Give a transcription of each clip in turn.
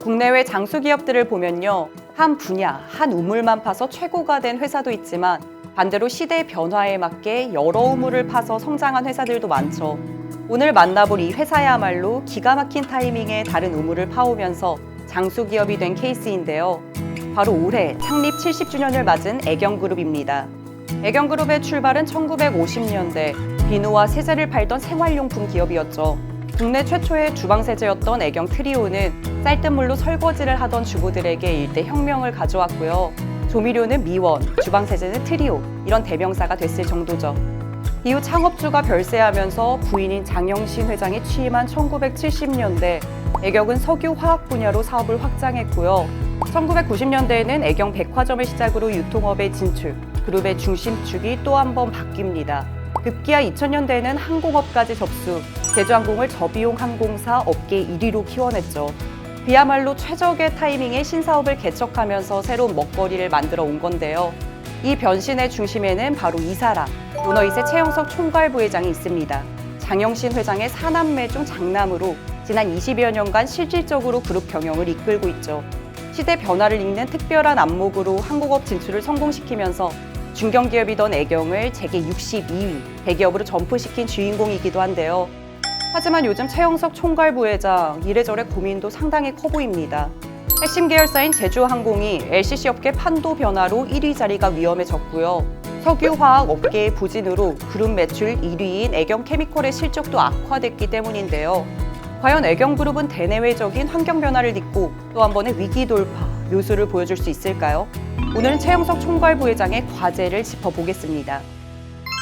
국내외 장수 기업들을 보면요. 한 분야, 한 우물만 파서 최고가 된 회사도 있지만 반대로 시대 변화에 맞게 여러 우물을 파서 성장한 회사들도 많죠. 오늘 만나볼 이 회사야말로 기가 막힌 타이밍에 다른 우물을 파오면서 장수 기업이 된 케이스인데요. 바로 올해 창립 70주년을 맞은 애경그룹입니다. 애경그룹의 출발은 1950년대 비누와 세제를 팔던 생활용품 기업이었죠. 국내 최초의 주방세제였던 애경 트리오는 쌀뜨물로 설거지를 하던 주부들에게 일대 혁명을 가져왔고요. 조미료는 미원, 주방세제는 트리오 이런 대명사가 됐을 정도죠. 이후 창업주가 별세하면서 부인인 장영신 회장이 취임한 1970년대 애경은 석유 화학 분야로 사업을 확장했고요. 1990년대에는 애경 백화점을 시작으로 유통업에 진출, 그룹의 중심축이 또 한 번 바뀝니다. 급기야 2000년대에는 항공업까지 접수, 제주항공을 저비용 항공사 업계 1위로 키워냈죠. 그야말로 최적의 타이밍에 신사업을 개척하면서 새로운 먹거리를 만들어 온 건데요. 이 변신의 중심에는 바로 이 사람, 오너이세 최영석 총괄 부회장이 있습니다. 장영신 회장의 사남매 중 장남으로 지난 20여 년간 실질적으로 그룹 경영을 이끌고 있죠. 시대 변화를 읽는 특별한 안목으로 한국업 진출을 성공시키면서 중견기업이던 애경을 재계 62위 대기업으로 점프시킨 주인공이기도 한데요. 하지만 요즘 최영석 총괄부회장 이래저래 고민도 상당히 커 보입니다. 핵심 계열사인 제주항공이 LCC 업계 판도 변화로 1위 자리가 위험해졌고요. 석유화학 업계의 부진으로 그룹 매출 1위인 애경 케미컬의 실적도 악화됐기 때문인데요. 과연 애경그룹은 대내외적인 환경 변화를 딛고 또 한 번의 위기 돌파 묘수를 보여줄 수 있을까요? 오늘은 최영석 총괄 부회장의 과제를 짚어보겠습니다.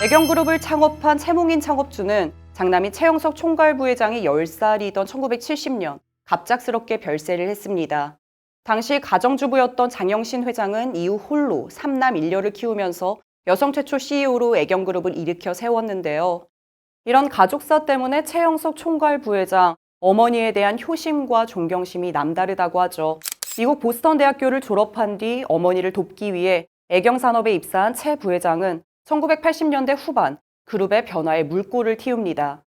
애경그룹을 창업한 최몽인 창업주는 장남인 최영석 총괄부회장이 10살이던 1970년 갑작스럽게 별세를 했습니다. 당시 가정주부였던 장영신 회장은 이후 홀로 삼남 일녀를 키우면서 여성 최초 CEO로 애경그룹을 일으켜 세웠는데요. 이런 가족사 때문에 최영석 총괄 부회장 어머니에 대한 효심과 존경심이 남다르다고 하죠. 미국 보스턴 대학교를 졸업한 뒤 어머니를 돕기 위해 애경산업에 입사한 최 부회장은 1980년대 후반 그룹의 변화에 물꼬를 틔웁니다.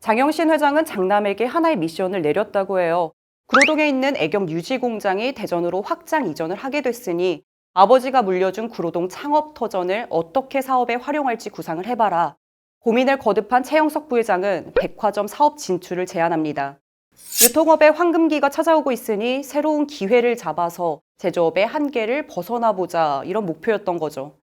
장영신 회장은 장남에게 하나의 미션을 내렸다고 해요. 구로동에 있는 애경 유지 공장이 대전으로 확장 이전을 하게 됐으니 아버지가 물려준 구로동 창업 터전을 어떻게 사업에 활용할지 구상을 해봐라. 고민을 거듭한 최영석 부회장은 백화점 사업 진출을 제안합니다. 유통업의 황금기가 찾아오고 있으니 새로운 기회를 잡아서 제조업의 한계를 벗어나 보자 이런 목표였던 거죠.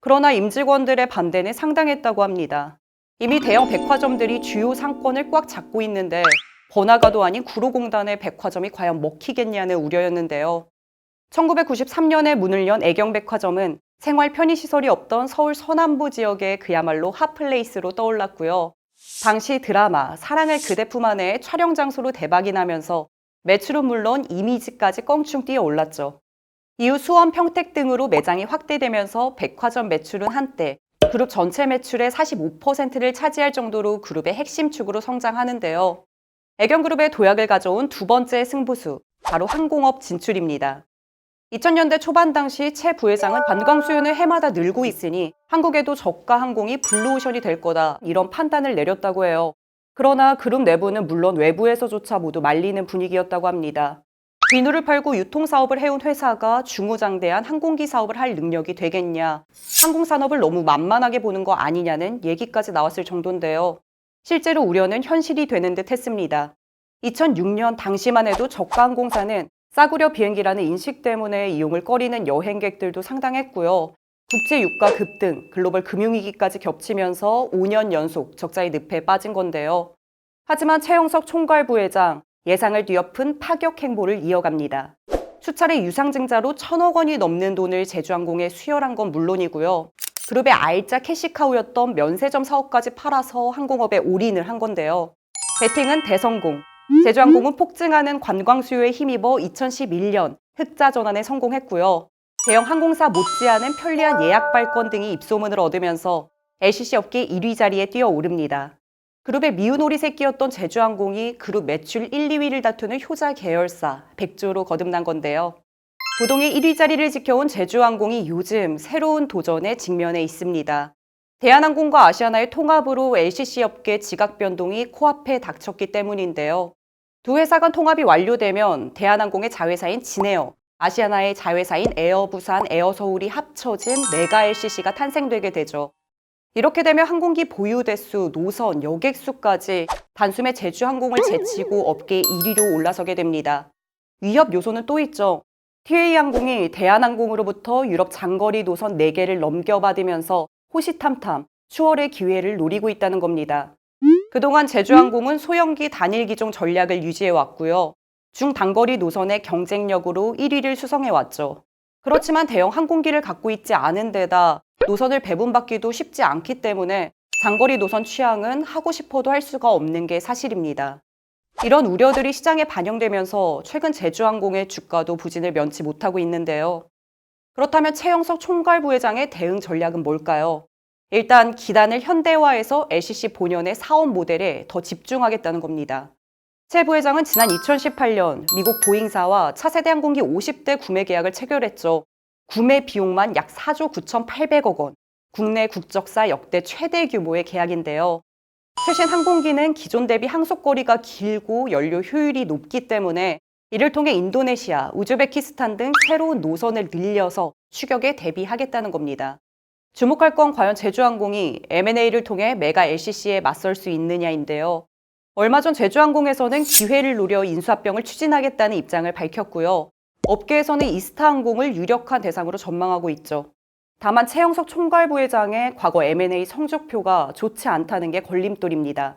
그러나 임직원들의 반대는 상당했다고 합니다. 이미 대형 백화점들이 주요 상권을 꽉 잡고 있는데 번화가도 아닌 구로공단의 백화점이 과연 먹히겠냐는 우려였는데요. 1993년에 문을 연 애경백화점은 생활 편의시설이 없던 서울 서남부 지역의 그야말로 핫플레이스로 떠올랐고요. 당시 드라마 사랑을 그대 품 안에 촬영 장소로 대박이 나면서 매출은 물론 이미지까지 껑충 뛰어 올랐죠. 이후 수원, 평택 등으로 매장이 확대되면서 백화점 매출은 한때 그룹 전체 매출의 45%를 차지할 정도로 그룹의 핵심 축으로 성장하는데요. 애경그룹의 도약을 가져온 두 번째 승부수, 바로 항공업 진출입니다. 2000년대 초반 당시 최 부회장은 관광 수요는 해마다 늘고 있으니 한국에도 저가 항공이 블루오션이 될 거다 이런 판단을 내렸다고 해요. 그러나 그룹 내부는 물론 외부에서조차 모두 말리는 분위기였다고 합니다. 비누를 팔고 유통사업을 해온 회사가 중후장대한 항공기 사업을 할 능력이 되겠냐. 항공산업을 너무 만만하게 보는 거 아니냐는 얘기까지 나왔을 정도인데요. 실제로 우려는 현실이 되는 듯 했습니다. 2006년 당시만 해도 저가 항공사는 싸구려 비행기라는 인식 때문에 이용을 꺼리는 여행객들도 상당했고요. 국제 유가 급등, 글로벌 금융위기까지 겹치면서 5년 연속 적자의 늪에 빠진 건데요. 하지만 최영석 총괄 부회장, 예상을 뒤엎은 파격 행보를 이어갑니다. 수차례 유상증자로 천억 원이 넘는 돈을 제주항공에 수혈한 건 물론이고요. 그룹의 알짜 캐시카우였던 면세점 사업까지 팔아서 항공업에 올인을 한 건데요. 배팅은 대성공. 제주항공은 폭증하는 관광 수요에 힘입어 2011년 흑자 전환에 성공했고요. 대형 항공사 못지않은 편리한 예약 발권 등이 입소문을 얻으면서 LCC 업계 1위 자리에 뛰어오릅니다. 그룹의 미운 오리 새끼였던 제주항공이 그룹 매출 1, 2위를 다투는 효자 계열사 백조로 거듭난 건데요. 부동의 1위 자리를 지켜온 제주항공이 요즘 새로운 도전에 직면해 있습니다. 대한항공과 아시아나의 통합으로 LCC 업계 지각 변동이 코앞에 닥쳤기 때문인데요. 두 회사 간 통합이 완료되면 대한항공의 자회사인 진에어, 아시아나의 자회사인 에어부산, 에어서울이 합쳐진 메가 LCC가 탄생되게 되죠. 이렇게 되면 항공기 보유 대수, 노선, 여객 수까지 단숨에 제주항공을 제치고 업계 1위로 올라서게 됩니다. 위협 요소는 또 있죠. TA항공이 대한항공으로부터 유럽 장거리 노선 4개를 넘겨받으면서 호시탐탐 추월의 기회를 노리고 있다는 겁니다. 그동안 제주항공은 소형기 단일 기종 전략을 유지해 왔고요. 중단거리 노선의 경쟁력으로 1위를 수성해 왔죠. 그렇지만 대형 항공기를 갖고 있지 않은 데다 노선을 배분받기도 쉽지 않기 때문에 장거리 노선 취향은 하고 싶어도 할 수가 없는 게 사실입니다. 이런 우려들이 시장에 반영되면서 최근 제주항공의 주가도 부진을 면치 못하고 있는데요. 그렇다면 최영석 총괄 부회장의 대응 전략은 뭘까요? 일단 기단을 현대화해서 LCC 본연의 사업 모델에 더 집중하겠다는 겁니다. 최 부회장은 지난 2018년 미국 보잉사와 차세대 항공기 50대 구매 계약을 체결했죠. 구매 비용만 약 4조 9,800억 원. 국내 국적사 역대 최대 규모의 계약인데요. 최신 항공기는 기존 대비 항속거리가 길고 연료 효율이 높기 때문에 이를 통해 인도네시아, 우즈베키스탄 등 새로운 노선을 늘려서 추격에 대비하겠다는 겁니다. 주목할 건 과연 제주항공이 M&A를 통해 메가 LCC에 맞설 수 있느냐인데요. 얼마 전 제주항공에서는 기회를 노려 인수합병을 추진하겠다는 입장을 밝혔고요. 업계에서는 이스타항공을 유력한 대상으로 전망하고 있죠. 다만 최영석 총괄 부회장의 과거 M&A 성적표가 좋지 않다는 게 걸림돌입니다.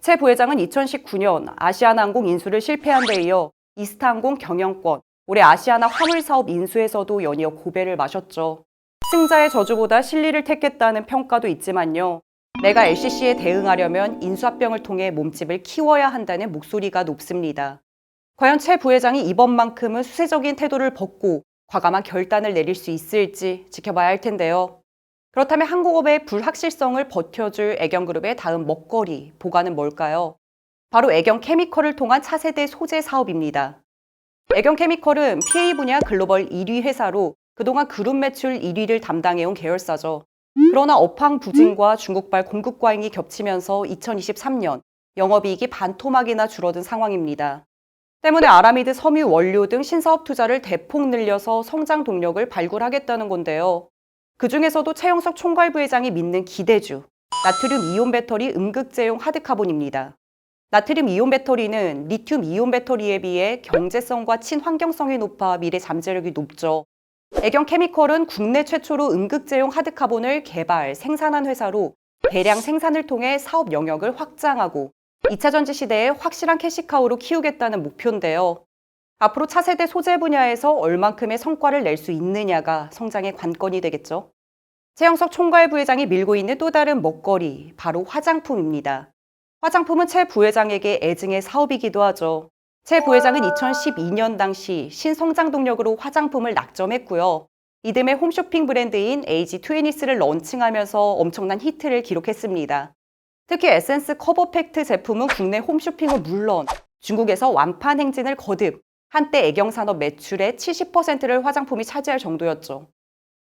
최 부회장은 2019년 아시아나항공 인수를 실패한 데 이어 이스타항공 경영권, 올해 아시아나 화물사업 인수에서도 연이어 고배를 마셨죠. 승자의 저주보다 실리를 택했다는 평가도 있지만요. 내가 LCC에 대응하려면 인수합병을 통해 몸집을 키워야 한다는 목소리가 높습니다. 과연 최 부회장이 이번만큼은 수세적인 태도를 벗고 과감한 결단을 내릴 수 있을지 지켜봐야 할 텐데요. 그렇다면 한국업의 불확실성을 버텨줄 애경그룹의 다음 먹거리, 보관은 뭘까요? 바로 애경 케미컬을 통한 차세대 소재 사업입니다. 애경 케미컬은 PA 분야 글로벌 1위 회사로 그동안 그룹 매출 1위를 담당해온 계열사죠. 그러나 업황 부진과 중국발 공급 과잉이 겹치면서 2023년 영업이익이 반토막이나 줄어든 상황입니다. 때문에 아라미드 섬유 원료 등 신사업 투자를 대폭 늘려서 성장 동력을 발굴하겠다는 건데요. 그 중에서도 최영석 총괄 부회장이 믿는 기대주, 나트륨 이온 배터리 음극제용 하드카본입니다. 나트륨 이온 배터리는 리튬 이온 배터리에 비해 경제성과 친환경성이 높아 미래 잠재력이 높죠. 애경 케미컬은 국내 최초로 음극제용 하드카본을 개발, 생산한 회사로 대량 생산을 통해 사업 영역을 확장하고 2차 전지 시대에 확실한 캐시카우로 키우겠다는 목표인데요. 앞으로 차세대 소재 분야에서 얼만큼의 성과를 낼 수 있느냐가 성장의 관건이 되겠죠. 최영석 총괄 부회장이 밀고 있는 또 다른 먹거리, 바로 화장품입니다. 화장품은 최 부회장에게 애증의 사업이기도 하죠. 최 부회장은 2012년 당시 신성장 동력으로 화장품을 낙점했고요. 이듬해 홈쇼핑 브랜드인 AG20를 런칭하면서 엄청난 히트를 기록했습니다. 특히 에센스 커버팩트 제품은 국내 홈쇼핑은 물론 중국에서 완판 행진을 거듭 한때 애경산업 매출의 70%를 화장품이 차지할 정도였죠.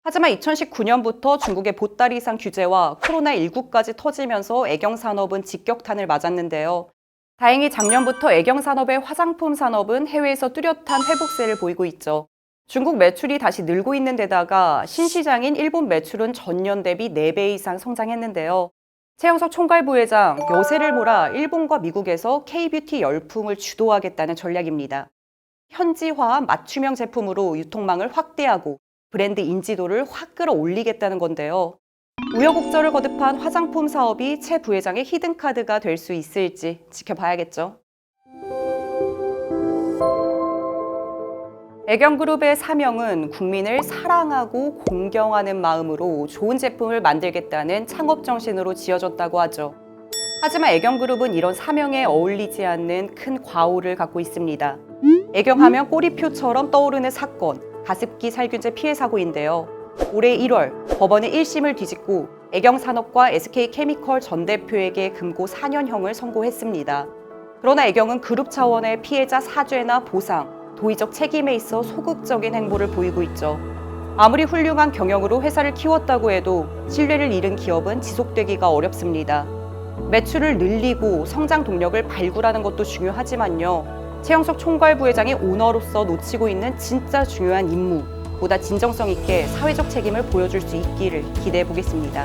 하지만 2019년부터 중국의 보따리상 규제와 코로나19까지 터지면서 애경산업은 직격탄을 맞았는데요. 다행히 작년부터 애경산업의 화장품 산업은 해외에서 뚜렷한 회복세를 보이고 있죠. 중국 매출이 다시 늘고 있는 데다가 신시장인 일본 매출은 전년 대비 4배 이상 성장했는데요. 최영석 총괄 부회장 여세를 몰아 일본과 미국에서 K뷰티 열풍을 주도하겠다는 전략입니다. 현지화한 맞춤형 제품으로 유통망을 확대하고 브랜드 인지도를 확 끌어올리겠다는 건데요. 우여곡절을 거듭한 화장품 사업이 최 부회장의 히든카드가 될 수 있을지 지켜봐야겠죠. 애경그룹의 사명은 국민을 사랑하고 공경하는 마음으로 좋은 제품을 만들겠다는 창업 정신으로 지어졌다고 하죠. 하지만 애경그룹은 이런 사명에 어울리지 않는 큰 과오를 갖고 있습니다. 애경하면 꼬리표처럼 떠오르는 사건, 가습기 살균제 피해 사고인데요. 올해 1월 법원은 1심을 뒤집고 애경산업과 SK케미컬 전 대표에게 금고 4년형을 선고했습니다. 그러나 애경은 그룹 차원의 피해자 사죄나 보상, 도의적 책임에 있어 소극적인 행보를 보이고 있죠. 아무리 훌륭한 경영으로 회사를 키웠다고 해도 신뢰를 잃은 기업은 지속되기가 어렵습니다. 매출을 늘리고 성장 동력을 발굴하는 것도 중요하지만요. 최영석 총괄 부회장이 오너로서 놓치고 있는 진짜 중요한 임무, 보다 진정성 있게 사회적 책임을 보여줄 수 있기를 기대해 보겠습니다.